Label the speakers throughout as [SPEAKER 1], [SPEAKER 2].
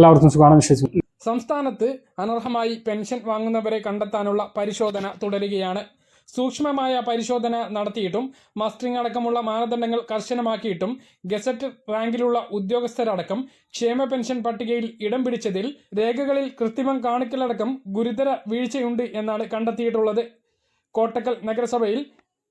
[SPEAKER 1] എല്ലാവർക്കും സുഖമാണെന്ന് വിശ്വസിക്കുന്നു.
[SPEAKER 2] സംസ്ഥാനത്ത് അനർഹമായി പെൻഷൻ വാങ്ങുന്നവരെ കണ്ടെത്താനുള്ള പരിശോധന തുടരുകയാണ്. സൂക്ഷ്മമായ പരിശോധന നടത്തിയിട്ടും മസ്റ്ററിംഗ് അടക്കമുള്ള മാനദണ്ഡങ്ങൾ കർശനമാക്കിയിട്ടും ഗസറ്റ് റാങ്കിലുള്ള ഉദ്യോഗസ്ഥരടക്കം ക്ഷേമ പെൻഷൻ പട്ടികയിൽ ഇടം പിടിച്ചതിൽ രേഖകളിൽ കൃത്രിമം കാണിക്കലടക്കം ഗുരുതര വീഴ്ചയുണ്ട് എന്നാണ് കണ്ടെത്തിയിട്ടുള്ളത്. കോട്ടക്കൽ നഗരസഭയിൽ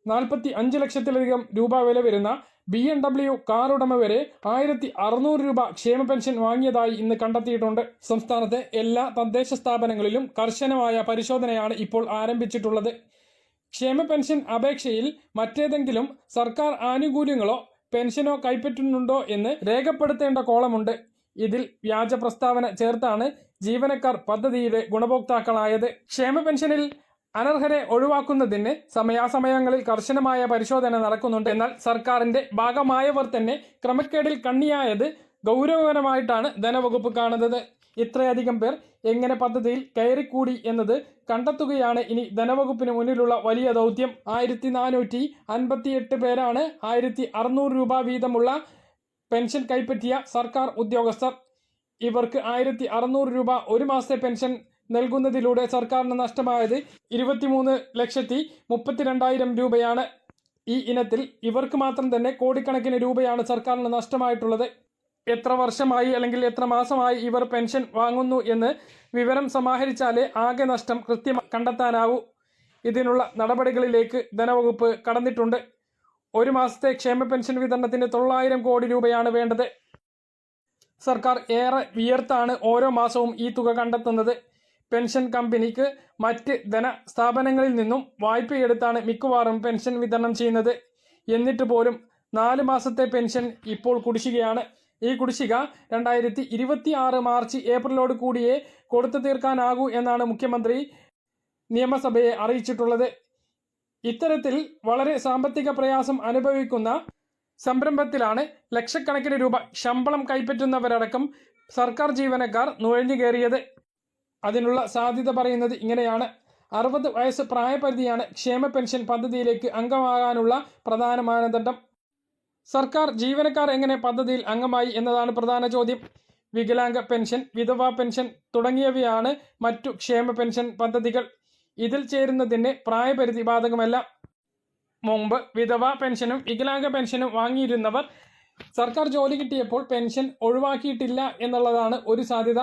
[SPEAKER 2] നാൽപ്പത്തി അഞ്ച് ലക്ഷത്തിലധികം രൂപ വില വരുന്ന ബി എം ഡബ്ല്യു കാർ ഉടമ വരെ ആയിരത്തി അറുന്നൂറ് രൂപ ക്ഷേമ പെൻഷൻ വാങ്ങിയതായി ഇന്ന് കണ്ടെത്തിയിട്ടുണ്ട്. സംസ്ഥാനത്തെ എല്ലാ തദ്ദേശ സ്ഥാപനങ്ങളിലും കർശനമായ പരിശോധനയാണ് ഇപ്പോൾ ആരംഭിച്ചിട്ടുള്ളത്. ക്ഷേമ പെൻഷൻ അപേക്ഷയിൽ മറ്റേതെങ്കിലും സർക്കാർ ആനുകൂല്യങ്ങളോ പെൻഷനോ കൈപ്പറ്റുന്നുണ്ടോ എന്ന് രേഖപ്പെടുത്തേണ്ട കോളമുണ്ട്. ഇതിൽ വ്യാജ പ്രസ്താവന ചേർത്താണ് ജീവനക്കാർ പദ്ധതിയുടെ ഗുണഭോക്താക്കളായത്. ക്ഷേമ പെൻഷനിൽ അനർഹരെ ഒഴിവാക്കുന്നതിന് സമയാസമയങ്ങളിൽ കർശനമായ പരിശോധന നടക്കുന്നുണ്ട്. എന്നാൽ സർക്കാരിന്റെ ഭാഗമായവർ തന്നെ ക്രമക്കേടിൽ കണ്ണിയായത് ഗൗരവകരമായിട്ടാണ് ധനവകുപ്പ് കാണുന്നത്. ഇത്രയധികം പേർ എങ്ങനെ പദ്ധതിയിൽ കയറിക്കൂടി എന്നത് കണ്ടെത്തുകയാണ് ഇനി ധനവകുപ്പിന് മുന്നിലുള്ള വലിയ ദൗത്യം. ആയിരത്തി നാനൂറ്റി അൻപത്തിയെട്ട് പേരാണ് ആയിരത്തി അറുന്നൂറ് രൂപ വീതമുള്ള പെൻഷൻ കൈപ്പറ്റിയ സർക്കാർ ഉദ്യോഗസ്ഥർ. ഇവർക്ക് ആയിരത്തി അറുന്നൂറ് രൂപ ഒരു മാസത്തെ പെൻഷൻ നൽകുന്നതിലൂടെ സർക്കാരിന് നഷ്ടമായത് ഇരുപത്തിമൂന്ന് ലക്ഷത്തി മുപ്പത്തിരണ്ടായിരം രൂപയാണ്. ഈ ഇനത്തിൽ ഇവർക്ക് മാത്രം തന്നെ കോടിക്കണക്കിന് രൂപയാണ് സർക്കാരിന് നഷ്ടമായിട്ടുള്ളത്. എത്ര വർഷമായി അല്ലെങ്കിൽ എത്ര മാസമായി ഇവർ പെൻഷൻ വാങ്ങുന്നു എന്ന് വിവരം സമാഹരിച്ചാലേ ആകെ നഷ്ടം കൃത്യം കണ്ടെത്താനാവൂ. ഇതിനുള്ള നടപടികളിലേക്ക് ധനവകുപ്പ് കടന്നിട്ടുണ്ട്. ഒരു മാസത്തെ ക്ഷേമ പെൻഷൻ വിതരണത്തിന് തൊള്ളായിരം കോടി രൂപയാണ് വേണ്ടത്. സർക്കാർ ഏറെ വിയർത്താണ് ഓരോ മാസവും ഈ തുക കണ്ടെത്തുന്നത്. പെൻഷൻ കമ്പനിക്ക് മറ്റ് ധനസ്ഥാപനങ്ങളിൽ നിന്നും വായ്പയെടുത്താണ് മിക്കവാറും പെൻഷൻ വിതരണം ചെയ്യുന്നത്. എന്നിട്ട് പോലും നാല് മാസത്തെ പെൻഷൻ ഇപ്പോൾ കുടിശ്ശികയാണ്. ഈ കുടിശ്ശിക രണ്ടായിരത്തി ഇരുപത്തി ആറ് മാർച്ച് ഏപ്രിലോട് കൂടിയേ കൊടുത്തു തീർക്കാനാകൂ എന്നാണ് മുഖ്യമന്ത്രി നിയമസഭയെ അറിയിച്ചിട്ടുള്ളത്. ഇത്തരത്തിൽ വളരെ സാമ്പത്തിക പ്രയാസം അനുഭവിക്കുന്ന സംരംഭത്തിലാണ് ലക്ഷക്കണക്കിന് രൂപ ശമ്പളം കൈപ്പറ്റുന്നവരടക്കം സർക്കാർ ജീവനക്കാർ നുഴഞ്ഞു കയറിയത്. അതിനുള്ള സാധ്യത പറയുന്നത് ഇങ്ങനെയാണ്. അറുപത് വയസ്സ് പ്രായപരിധിയാണ് ക്ഷേമ പെൻഷൻ പദ്ധതിയിലേക്ക് അംഗമാകാനുള്ള പ്രധാന മാനദണ്ഡം. സർക്കാർ ജീവനക്കാർ എങ്ങനെ പദ്ധതിയിൽ അംഗമായി എന്നതാണ് പ്രധാന ചോദ്യം. വികലാംഗ പെൻഷൻ വിധവാ പെൻഷൻ തുടങ്ങിയവയാണ് മറ്റു ക്ഷേമ പെൻഷൻ പദ്ധതികൾ. ഇതിൽ ചേരുന്നതിന് പ്രായപരിധി ബാധകമല്ല. മുമ്പ് വിധവാ പെൻഷനും വികലാംഗ പെൻഷനും വാങ്ങിയിരുന്നവർ സർക്കാർ ജോലി കിട്ടിയപ്പോൾ പെൻഷൻ ഒഴിവാക്കിയിട്ടില്ല എന്നുള്ളതാണ് ഒരു സാധ്യത.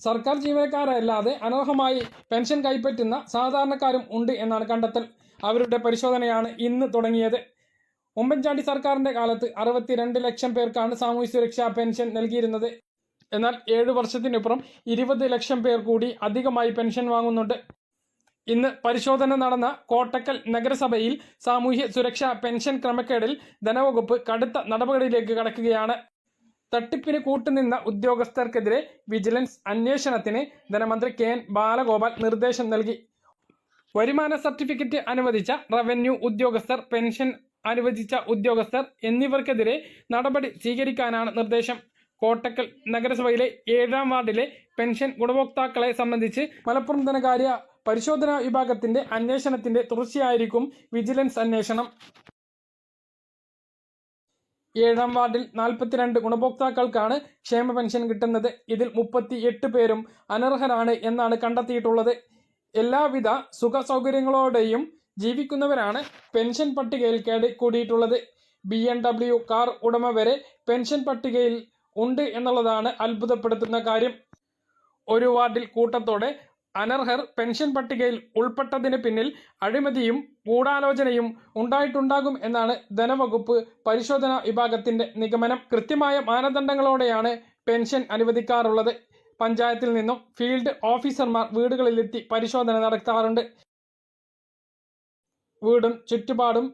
[SPEAKER 2] സർക്കാർ ജീവനക്കാരല്ലാതെ അനർഹമായി പെൻഷൻ കൈപ്പറ്റുന്ന സാധാരണക്കാരും ഉണ്ട് എന്നാണ് കണ്ടെത്തൽ. അവരുടെ പരിശോധനയാണ് ഇന്ന് തുടങ്ങിയത്. ഉമ്മൻചാണ്ടി സർക്കാരിന്റെ കാലത്ത് അറുപത്തിരണ്ട് ലക്ഷം പേർക്കാണ് സാമൂഹ്യ സുരക്ഷാ പെൻഷൻ നൽകിയിരുന്നത്. എന്നാൽ ഏഴ് വർഷത്തിനപ്പുറം ഇരുപത് ലക്ഷം പേർ കൂടി അധികമായി പെൻഷൻ വാങ്ങുന്നുണ്ട്. ഇന്ന് പരിശോധന നടന്ന കോട്ടക്കൽ നഗരസഭയിൽ സാമൂഹ്യ സുരക്ഷാ പെൻഷൻ ക്രമക്കേടിൽ ധനവകുപ്പ് കടുത്ത നടപടിയിലേക്ക് കടക്കുകയാണ്. തട്ടിപ്പിന് കൂട്ടുനിന്ന ഉദ്യോഗസ്ഥർക്കെതിരെ വിജിലൻസ് അന്വേഷണത്തിന് ധനമന്ത്രി കെ എൻ ബാലഗോപാൽ നിർദ്ദേശം നൽകി. വരുമാന സർട്ടിഫിക്കറ്റ് അനുവദിച്ച റവന്യൂ ഉദ്യോഗസ്ഥർ പെൻഷൻ അനുവദിച്ച ഉദ്യോഗസ്ഥർ എന്നിവർക്കെതിരെ നടപടി സ്വീകരിക്കാനാണ് നിർദ്ദേശം. കോട്ടക്കൽ നഗരസഭയിലെ ഏഴാം വാർഡിലെ പെൻഷൻ ഗുണഭോക്താക്കളെ സംബന്ധിച്ച് മലപ്പുറം ധനകാര്യ പരിശോധനാ വിഭാഗത്തിന്റെ അന്വേഷണത്തിന്റെ തുടർച്ചയായിരിക്കും വിജിലൻസ് അന്വേഷണം. ഏഴാം വാർഡിൽ നാൽപ്പത്തിരണ്ട് ഗുണഭോക്താക്കൾക്കാണ് ക്ഷേമ പെൻഷൻ കിട്ടുന്നത്. ഇതിൽ മുപ്പത്തി എട്ട് പേരും അനർഹരാണ് എന്നാണ് കണ്ടെത്തിയിട്ടുള്ളത്. എല്ലാവിധ സുഖ സൗകര്യങ്ങളോടെയും ജീവിക്കുന്നവരാണ് പെൻഷൻ പട്ടികയിൽ കേടി കൂടിയിട്ടുള്ളത്. ബി എം ഡബ്ല്യു കാർ ഉടമ വരെ പെൻഷൻ പട്ടികയിൽ ഉണ്ട് എന്നുള്ളതാണ് അത്ഭുതപ്പെടുത്തുന്ന കാര്യം. ഒരു വാർഡിൽ കൂട്ടത്തോടെ അനർഹർ പെൻഷൻ പട്ടികയിൽ ഉൾപ്പെട്ടതിന് പിന്നിൽ അഴിമതിയും ഗൂഢാലോചനയും ഉണ്ടായിട്ടുണ്ടാകും എന്നാണ് ധനവകുപ്പ് പരിശോധനാ വിഭാഗത്തിന്റെ നിഗമനം. കൃത്യമായ മാനദണ്ഡങ്ങളോടെയാണ് പെൻഷൻ അനുവദിക്കാറുള്ളത്. പഞ്ചായത്തിൽ നിന്നും ഫീൽഡ് ഓഫീസർമാർ വീടുകളിലെത്തി പരിശോധന നടത്താറുണ്ട്. വീടും ചുറ്റുപാടും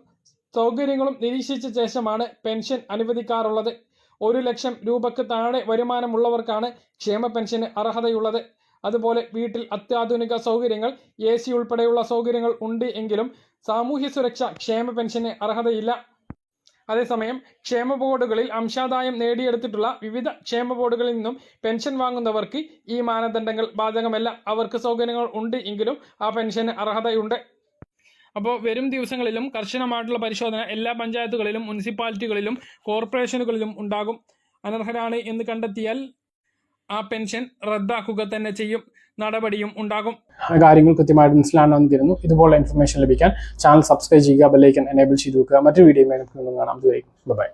[SPEAKER 2] സൗകര്യങ്ങളും നിരീക്ഷിച്ച ശേഷമാണ് പെൻഷൻ അനുവദിക്കാറുള്ളത്. ഒരു ലക്ഷം രൂപക്ക് താഴെ വരുമാനമുള്ളവർക്കാണ് ക്ഷേമ പെൻഷന് അർഹതയുള്ളത്. അതുപോലെ വീട്ടിൽ അത്യാധുനിക സൗകര്യങ്ങൾ എ സി ഉൾപ്പെടെയുള്ള സൗകര്യങ്ങൾ ഉണ്ട് എങ്കിലും സാമൂഹ്യ സുരക്ഷ ക്ഷേമ പെൻഷന് അർഹതയില്ല. അതേസമയം ക്ഷേമ ബോർഡുകളിൽ അംശാദായം നേടിയെടുത്തിട്ടുള്ള വിവിധ ക്ഷേമ ബോർഡുകളിൽ നിന്നും പെൻഷൻ വാങ്ങുന്നവർക്ക് ഈ മാനദണ്ഡങ്ങൾ ബാധകമല്ല. അവർക്ക് സൗകര്യങ്ങൾ ഉണ്ട് എങ്കിലും ആ പെൻഷന് അർഹതയുണ്ട്. അപ്പോൾ വരും ദിവസങ്ങളിലും കർശനമായിട്ടുള്ള പരിശോധന എല്ലാ പഞ്ചായത്തുകളിലും മുനിസിപ്പാലിറ്റികളിലും കോർപ്പറേഷനുകളിലും ഉണ്ടാകും. അനർഹരാണ് എന്ന് കണ്ടെത്തിയാൽ ആ പെൻഷൻ റദ്ദാക്കുക തന്നെ ചെയ്യും. നടപടിയും ഉണ്ടാകും.
[SPEAKER 1] കാര്യങ്ങൾ കൃത്യമായിട്ട് മനസ്സിലാണെന്ന് തരുന്നു ഇതുപോലെ ഇൻഫർമേഷൻ ലഭിക്കാൻ ചാനൽ സബ്സ്ക്രൈബ് ചെയ്യുക ബെല്ലൈക്കൻ എനേബിൾ ചെയ്ത് വെക്കുക. മറ്റൊരു വീഡിയോ കാണാം. ബൈ